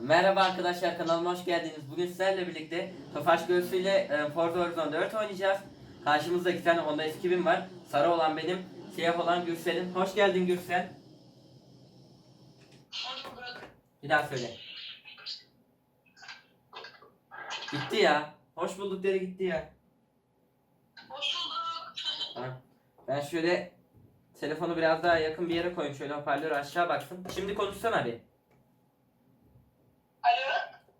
Merhaba arkadaşlar kanalıma hoş geldiniz. Bugün sizlerle birlikte Tofaş Göğsü ile e, Forza Horizon 4 oynayacağız. Karşımızda iki tane Honda S2000 var. Sarı olan benim, siyah olan Gürsel'in. Hoş geldin Gürsel. Bir daha söyle. Gitti ya. Hoş bulduk dedi gitti ya. Hoş bulduk. Ben şöyle telefonu biraz daha yakın bir yere koyayım. Şöyle hoparlörü aşağı baksın. Şimdi konuşsana bir. Alo.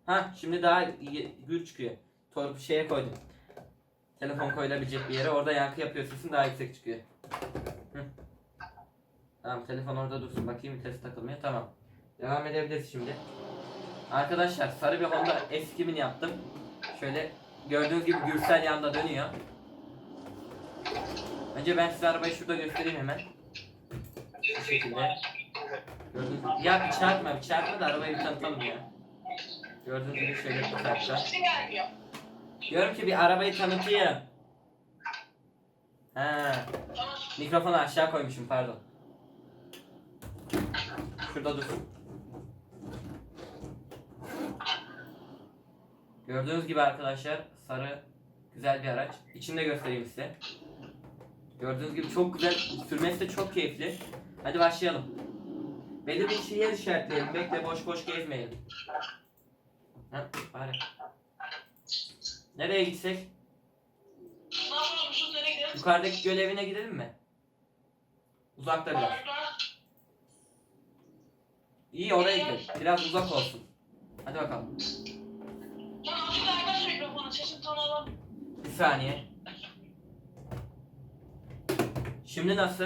Ha şimdi daha iyi- gür çıkıyor. Torp şeye koydum. Telefon koyulabilecek bir yere. Orada yankı yapıyor. Sesin daha yüksek çıkıyor. Hı. Tamam telefon orada dursun. Bakayım vites takılmıyor. Tamam. Devam edebiliriz şimdi. Arkadaşlar sarı bir Honda S2000 yaptım. Şöyle gördüğünüz gibi Gürsel yanda dönüyor. Önce ben size arabayı şurada göstereyim hemen. Bu şekilde. Gördüğünüz gibi. Ya bir çarpma bir çarpma da arabayı bir tanıtalım ya. Gördüğünüz gibi şöyle parça. Sesin gelmiyor. Diyorum ki bir arabayı tanıtayım. Ha, Tamam. mikrofonu aşağı koymuşum pardon. Şurada dursun. Gördüğünüz gibi arkadaşlar sarı güzel bir araç. İçini de göstereyim size. Gördüğünüz gibi çok güzel. Sürmesi de çok keyifli. Hadi başlayalım. Belli bir şey yer işaretleyelim. Bekle boş boş gezmeyelim. Bari. Nereye gitsek? Ne yapıyormuşuz? Nereye gidelim? Yukarıdaki göl evine gidelim mi? Uzakta biraz. İyi oraya gidelim. Biraz uzak olsun. Hadi bakalım. Tamam şurada yaklaş mikrofonu. Sesin tam alalım. Bir saniye. Şimdi nasıl?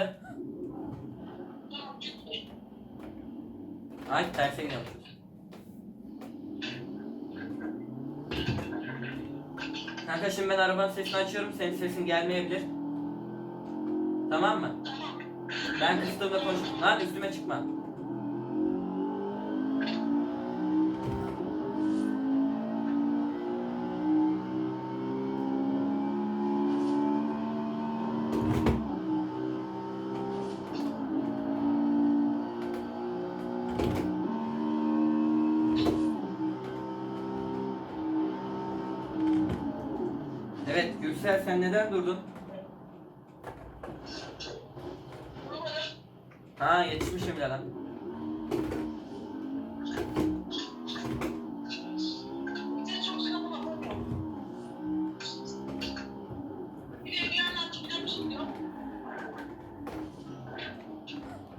Ay terse gidiyormuş. Kanka şimdi ben arabanın sesini açıyorum. Senin sesin gelmeyebilir. Tamam mı? Ben kıstığımda konuş. Lan üstüme çıkma. Sen neden durdun? Ha yetişmişim bile lan. Bir bir.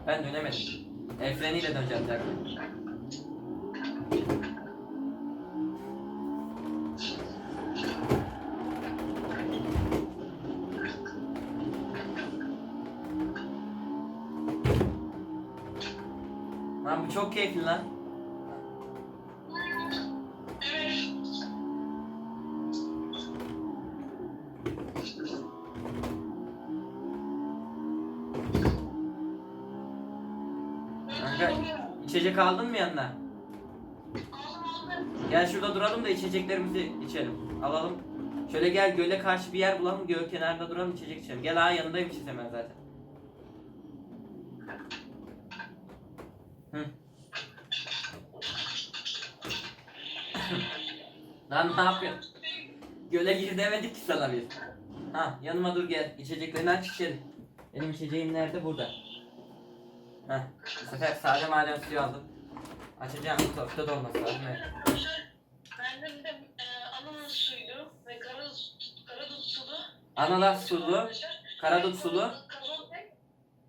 Ben dönemedim. El freniyle döneceğim. Lan keyifli lan. Kanka içecek aldın mı yanına? Gel şurada duralım da içeceklerimizi içelim. Alalım. Şöyle gel göle karşı bir yer bulalım. Göl kenarında duralım içecek içelim. Gel ha yanındaymışız hemen zaten. Hı. Lan ne yapıyorsun? Göle gir demedik ki sana biz. Ha yanıma dur gel. İçeceklerini aç içelim. Benim içeceğim nerede? Burada. Heh. Bu sefer sade maden suyu aldım. Açacağım. Softa da olması lazım. Evet. Arkadaşlar bende de e, ananas suylu ve kara, karadut sulu. Ananas sulu, karadut sulu,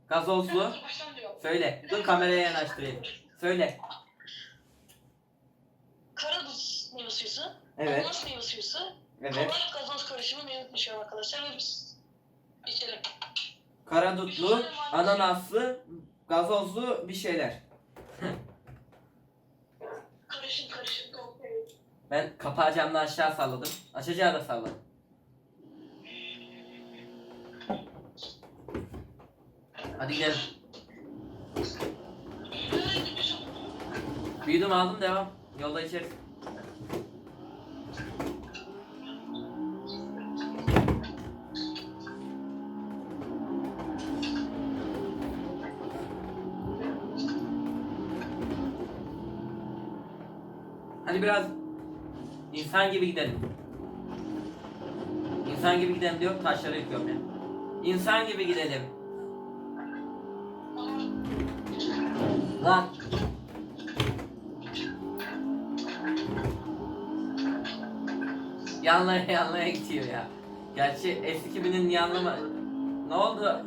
gazozlu. Söyle. Dur kameraya yanaştırayım. Söyle. Karadut meyve suyusu. Evet. Ananas meyve suyusu. Evet. Kavak gazoz karışımı meyve içiyorum arkadaşlar ve biz içelim. Karadutlu, ananaslı, gazozlu bir şeyler. Karışım karışım. Ben kapağı camdan aşağı salladım. Açacağı da salladım. Hadi gidelim. Bir yudum aldım devam. Yolda içeriz. Hadi biraz insan gibi gidelim. İnsan gibi gidelim diyor taşları yıkıyorum ya. İnsan gibi gidelim. Lan. Yanlaya yanlaya gidiyor ya. Gerçi S2000'in yanlama... Ne oldu?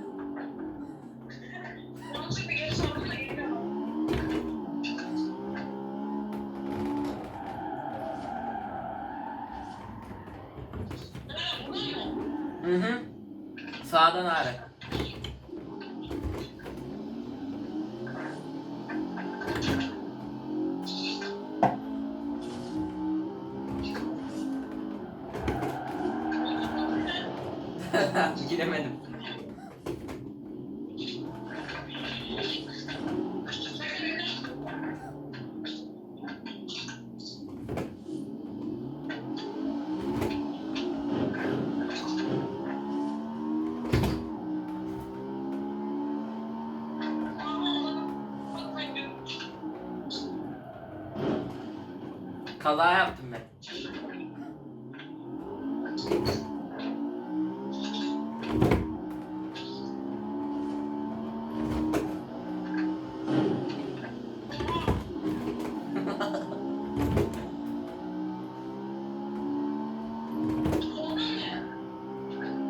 Nada, nara Kaza yaptım ben.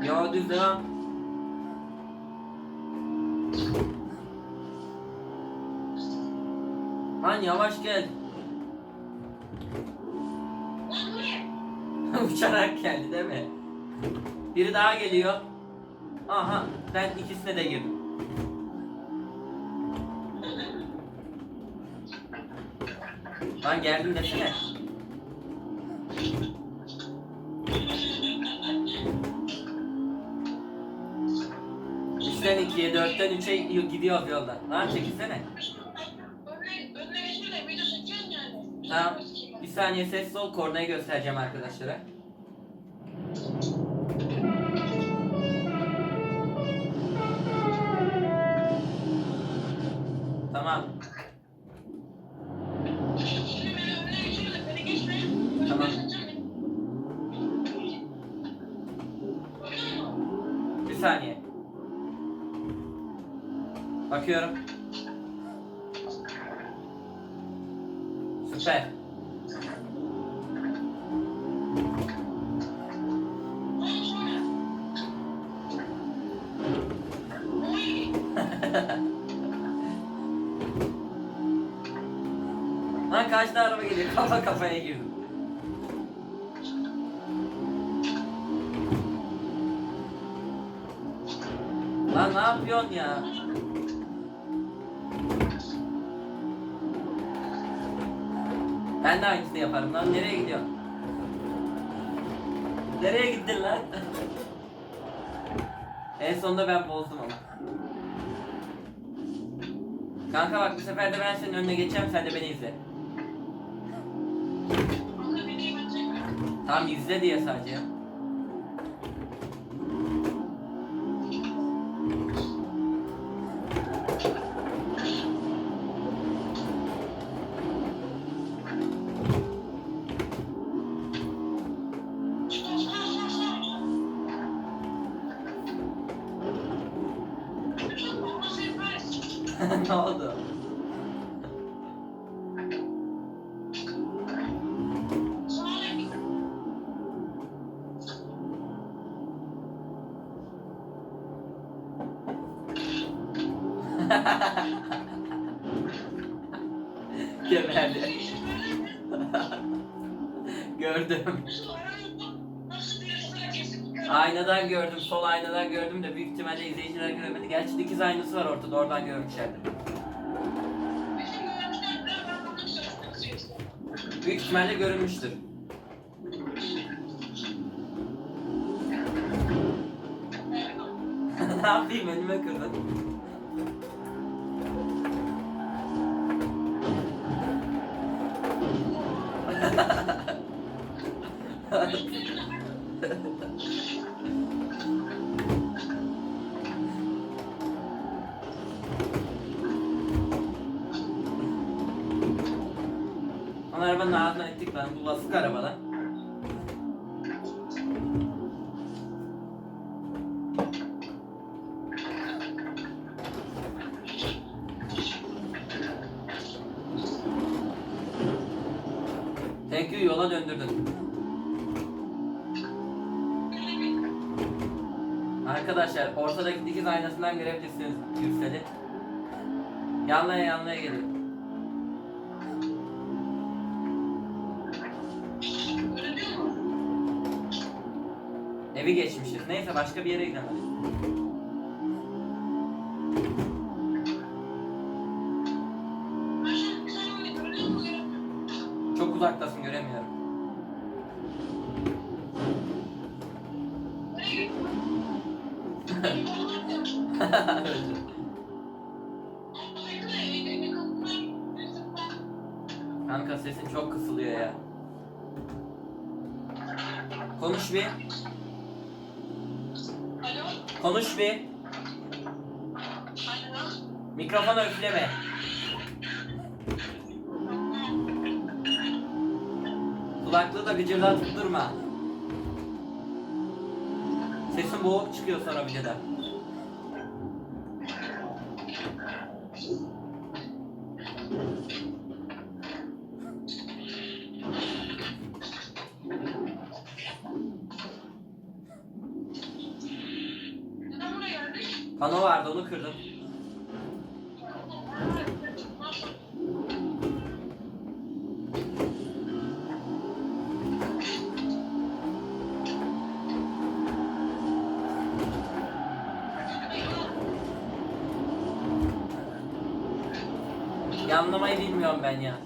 Yo düz devam. Lan yavaş gel. Uçarak geldi değil mi? Biri daha geliyor. Aha ben ikisine de girdim. Lan geldim desene. Üçten ikiye, dörtten üçe gidiyor yolda. Lan çekilsene. Tamam. Saniye sessiz ol, kornayı göstereceğim arkadaşlara. Tamam. Tamam. Bir saniye. Bakıyorum. Ne yapıyorsun ya? Ben de aynısını yaparım lan. Nereye gidiyorsun? Nereye gittin lan? en sonunda ben bozdum ama. Kanka bak bu sefer de ben senin önüne geçeceğim sen de beni izle. Tamam izle diye sadece. Sevmez. ne Aynadan gördüm. Sol aynadan gördüm de büyük ihtimalle izleyiciler göremedi. Gerçi dikiz aynası var ortada. Oradan görmüşlerdir. Büyük ihtimalle görünmüştür. ne yapayım önüme kırdın. Yola döndürdün. Arkadaşlar ortadaki dikiz aynasından görebilirsiniz Gürsel'i. Yanlaya yanlaya geliyor. Evi geçmişiz. Neyse başka bir yere gidelim? Çok uzaktasın göremiyorum. Kanka sesin çok kısılıyor ya. Konuş bir. Alo? Konuş bir. Alo? Mikrofonu üfleme. Kulaklığı da gıcırdatıp durma. Sesin boğuk çıkıyor sonra videoda. Neden Pano vardı onu kırdım. Ben ya.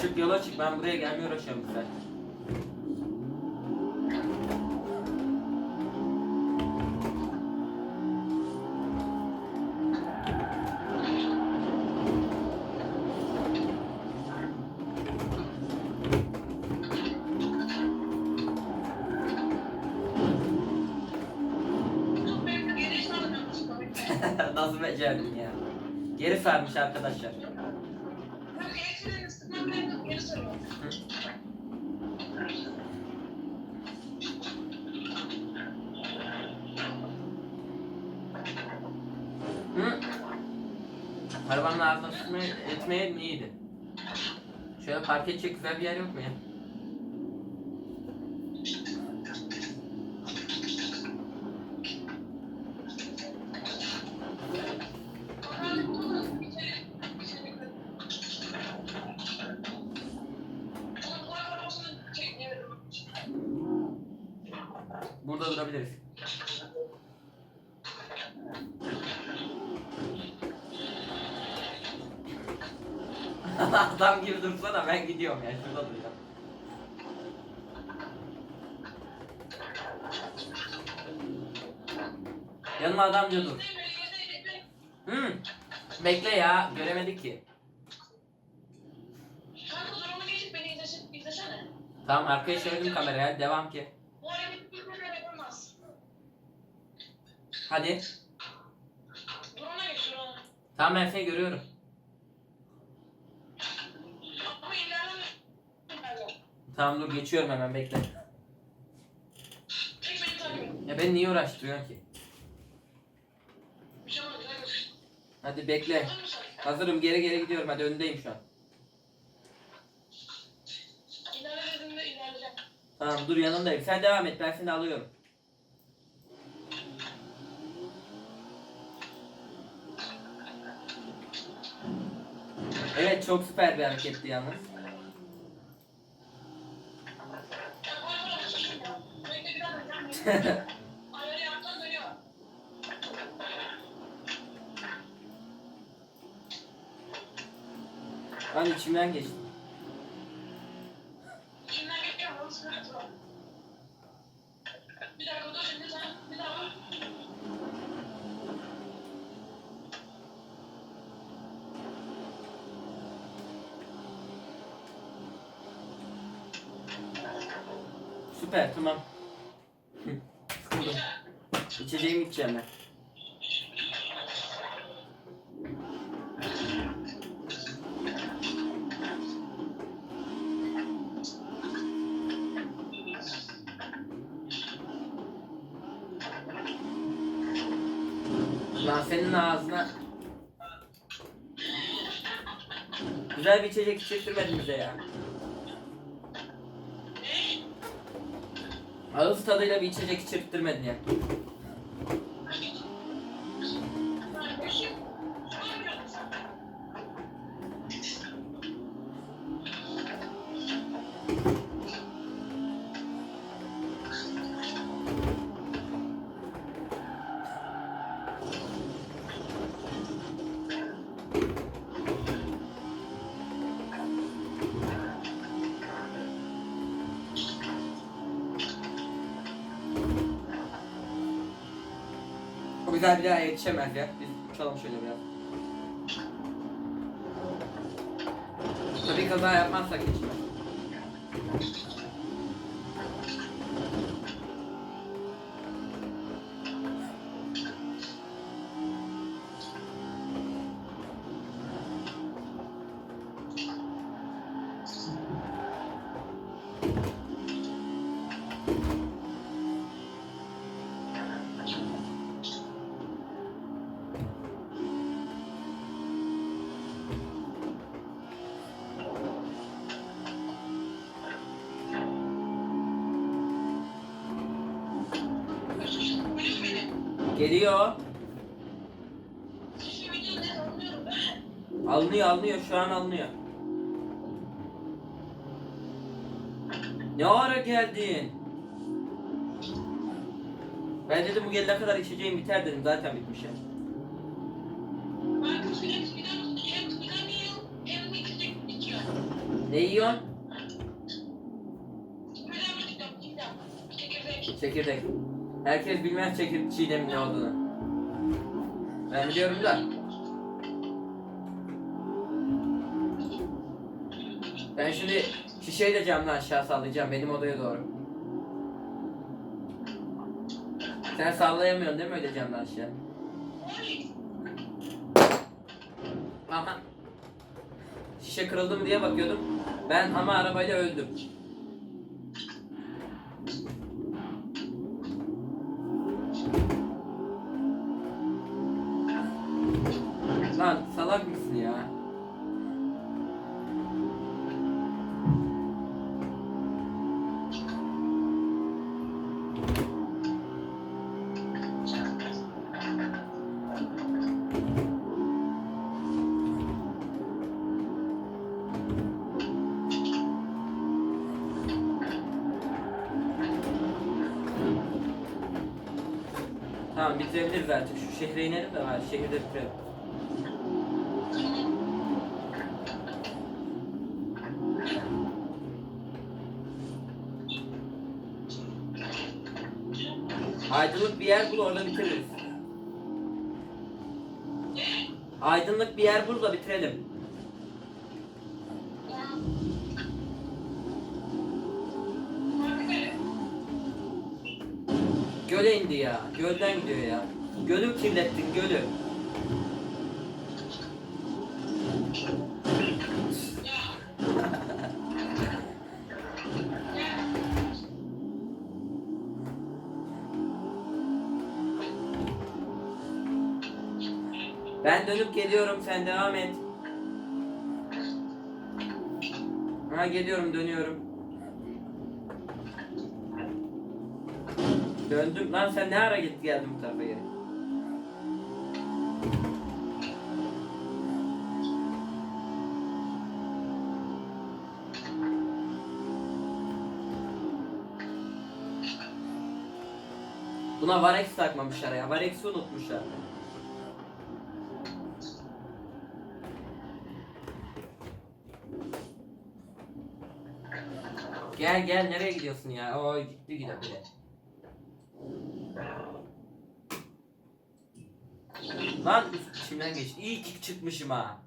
Çık yola çık ben buraya gelmeye uğraşıyorum güzel. Nasıl becerdin ya? Geri sarmış arkadaşlar. Hı? Arabanın ağzına sıkmaya etmeye iyiydi. Şöyle park edecek güzel bir yer yok mu ya? Burada durabiliriz. Adam gibi dursana ben gidiyorum ya şurada duracağım. Yanıma adamca dur. Hı. Bekle ya göremedik ki. Tamam arkaya çevirdim kameraya devam ki. Hadi. Tamam ben seni görüyorum. Tamam dur geçiyorum hemen bekle. Ya beni niye uğraştırıyorsun ki? Hadi bekle. Hazırım geri geri gidiyorum hadi öndeyim şu an. Tamam dur yanındayım. Sen devam et ben seni alıyorum. Evet çok süper bir hareketti yalnız. Ya bu arada suçum ya. Bekle bir dakika. Ayarı yaptan dönüyor. Ben içimden geçtim. Kimden geçiyor? Onun sıkıntısı var. Bir dakika dur şimdi sen bir daha bak. süper tamam. Hı, Sıkıldım. İçeceğim ben. Lan senin ağzına Güzel bir içecek içirtmedin bize ya. Ağız tadıyla bir içecek içirttirmedin ya. O güzel bir daha yetişemez ya. Biz uçalım şöyle biraz. Tabii kaza yapmazsak yetişmez. Geliyor. Alınıyor alınıyor şu an alınıyor. Ne ara geldin? Ben dedim bu gelene kadar içeceğim biter dedim zaten bitmiş ya. Ne yiyorsun? Çekirdek. Herkes bilmez çekir çiğnemin ne olduğunu. Ben biliyorum da. Ben şimdi şişeyi de camdan aşağı sallayacağım benim odaya doğru. Sen sallayamıyorsun değil mi öyle camdan aşağı? Aha. Şişe kırıldı mı diye bakıyordum. Ben ama arabayla öldüm. Tamam bitirebiliriz artık. Şu şehre inelim de var. Şehirde bitirelim. Aydınlık bir yer bul orada bitiririz. Aydınlık bir yer bul da bitirelim. İndi ya. Gölden gidiyor ya. Gölü kirlettin gölü. Ben dönüp geliyorum sen devam et. Ha geliyorum dönüyorum. Döndüm lan sen ne ara git geldin bu tarafa geri. Buna Varex takmamışlar ya. Varex'i unutmuşlar. Gel gel nereye gidiyorsun ya? O gitti gide bile. Lan içimden geç. İyi ki çıkmışım ha.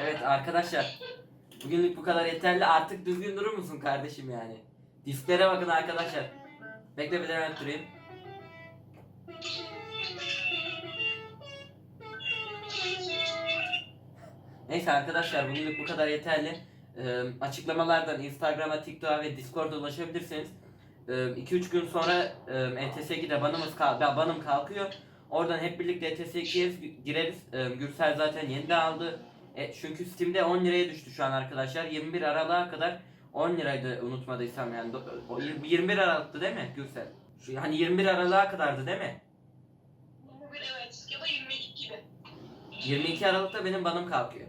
Evet arkadaşlar. Bugünlük bu kadar yeterli. Artık düzgün durur musun kardeşim yani? Disklere bakın arkadaşlar. Bekle bir devam ettireyim. Neyse arkadaşlar bugünlük bu kadar yeterli. Ee, açıklamalardan Instagram'a, TikTok'a ve Discord'a ulaşabilirsiniz. 2-3 gün sonra e, ETS2'de banımız banım kalkıyor. Oradan hep birlikte ETS2'ye gireriz. Gürsel zaten yeni de aldı. E, çünkü Steam'de 10 liraya düştü şu an arkadaşlar. 21 Aralık'a kadar 10 liraydı unutmadıysam yani. Do- O 21 Aralık'tı değil mi Gürsel? Şu, hani 21 Aralık'a kadardı değil mi? Bu bir evet ya da 22 gibi. 22 Aralık'ta benim banım kalkıyor.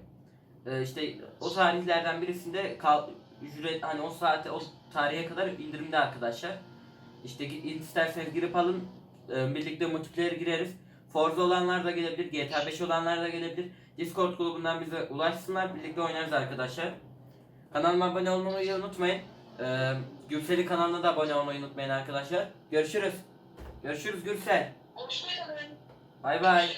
Ee, işte o tarihlerden birisinde kal ücret hani o saate o tarihe kadar indirimde arkadaşlar. İşte isterseniz girip alın e, birlikte multiplayer gireriz. Forza olanlar da gelebilir, GTA 5 olanlar da gelebilir. Discord grubundan bize ulaşsınlar, birlikte oynarız arkadaşlar. Kanalıma abone olmayı unutmayın. Ee, Gürsel'in kanalına da abone olmayı unutmayın arkadaşlar. Görüşürüz. Görüşürüz Gürsel. Hoşçakalın. Bay bay.